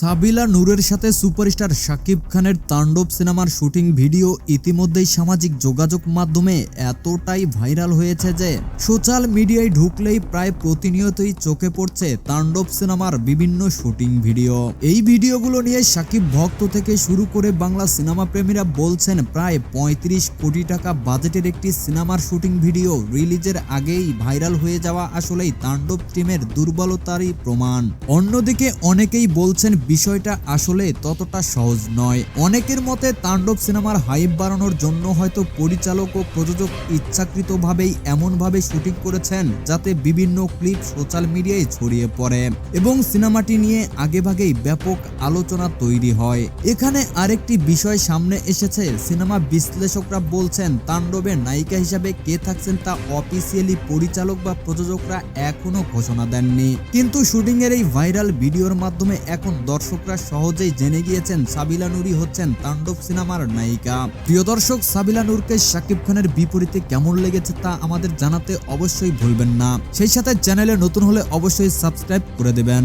সাবিলা নূরের সাথে সুপারস্টার শাকিব খানের তাণ্ডব সিনেমার শুটিং ভিডিও ইতিমধ্যেই সামাজিক যোগাযোগ মাধ্যমে এতটাই ভাইরাল হয়েছে যে সোশ্যাল মিডিয়ায় ঢুকলেই প্রায় প্রতিনিয়তই চোখে পড়ছে তাণ্ডব সিনেমার বিভিন্ন শুটিং ভিডিও। এই ভিডিওগুলো নিয়ে শাকিব ভক্ত থেকে শুরু করে বাংলা সিনেমা প্রেমীরা বলছেন, প্রায় পঁয়ত্রিশ কোটি টাকা বাজেটের একটি সিনেমার শুটিং ভিডিও রিলিজের আগেই ভাইরাল হয়ে যাওয়া আসলেই তাণ্ডব টিমের দুর্বলতারই প্রমাণ। অন্যদিকে অনেকেই বলছেন বিষয়টা আসলে ততটা সহজ নয়। অনেকের মতে তাণ্ডব সিনেমার হাইপ বাড়ানোর জন্য হয়তো পরিচালক ও প্রযোজক ইচ্ছাকৃতভাবেই এমনভাবে শুটিং করেছেন যাতে বিভিন্ন ক্লিপ সোশ্যাল মিডিয়ায় ছড়িয়ে পড়ে এবং সিনেমাটি নিয়ে আগেভাগেই ব্যাপক আলোচনা তৈরি হয়। এখানে আরেকটি বিষয় সামনে এসেছে। সিনেমা বিশ্লেষকরা বলছেন, তাণ্ডবের নায়িকা হিসাবে কে থাকছেন তা অফিসিয়ালি পরিচালক বা প্রযোজকরা এখনও ঘোষণা দেননি। কিন্তু শুটিং এর এই ভাইরাল ভিডিওর মাধ্যমে এখন দর্শকরা সহজেই জেনে গিয়েছেন সাবিলা নুরি হচ্ছেন তাণ্ডব সিনেমার নায়িকা। প্রিয় দর্শক, সাবিলা নুরকে শাকিব খানের বিপরীতে কেমন লেগেছে তা আমাদের জানাতে অবশ্যই ভুলবেন না। সেই সাথে চ্যানেলে নতুন হলে অবশ্যই সাবস্ক্রাইব করে দেবেন।